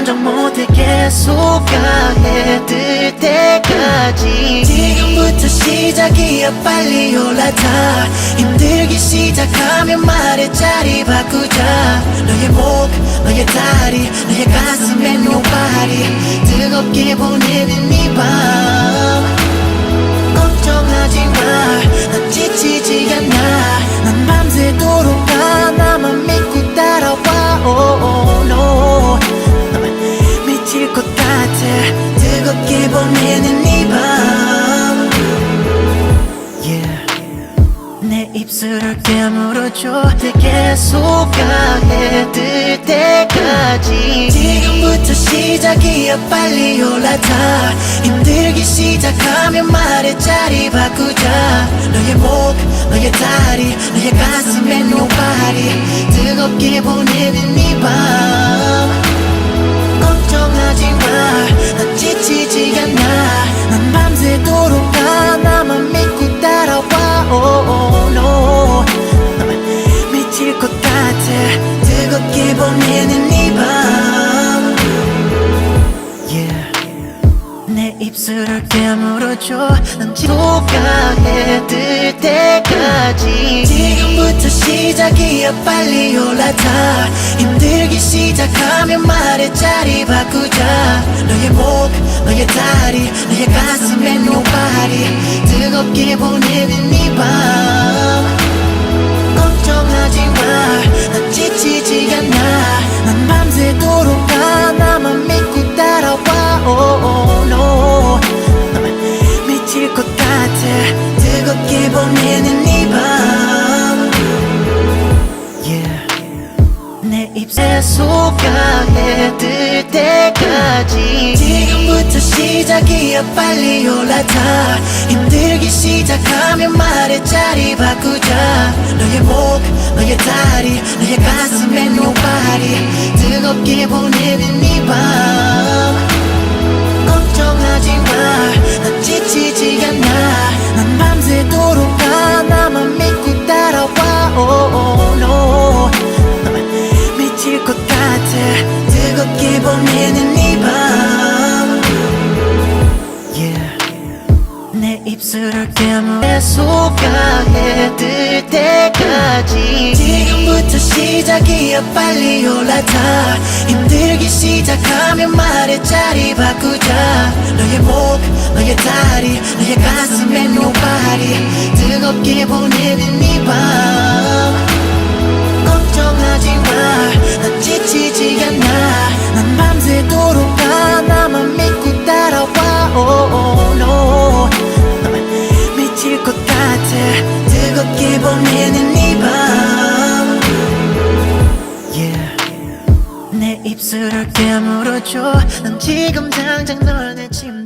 단정 못해 계속 가해 들 때까지. 지금부터 시작이야. 빨리 올라타 힘들기 시작하면 말해 자리 바꾸자. 너의 목 너의 다리 너의 가슴에 nobody 뜨겁게 보내는 이밤. 걱정하지 마, 난 지치지 내 입술을 깨물어줘. 계속 가해들 때까지. 지금부터 시작이야. 빨리 올라타. 힘들기 시작하면 말해 자리 바꾸자. 너의 목 너의 다리 너의 가슴에 nobody 뜨겁게 보내는 이밤. 걱정하지 마, 난 지치지 않아. 난 밤새도록 가, 나만 믿고 따라와. Oh, oh, no. 뜨겁게 보내는 이 밤. Yeah. 내 입술을 깨물어줘. 난 지도가 해들 때까지. 지금부터 시작이야. 빨리 올라타. 힘들기 시작하면 말해 자리 바꾸자. 너의 목 너의 다리 너의 가슴에 nobody 뜨겁게 보내는 이밤 내 입새 속가 해들 때까지. 지금부터 시작이야 빨리 올라타. 힘들기 시작하면 말해 자리 바꾸자. 너의 목 너의 다리 너의 가슴에 nobody 뜨겁게 보내는 이밤 내 입술을 깨물어 속가 해들 때까지. 지금부터 시작이야. 빨리 올라타. 힘들기 시작하면 말해 자리 바꾸자. 너의 목 너의 다리 너의 가슴에 nobody 뜨겁게 보내는 것 같아. 뜨겁게 보내는 이 밤. Yeah. 내 입술을 깨물어줘. 난 지금 당장 널 내 침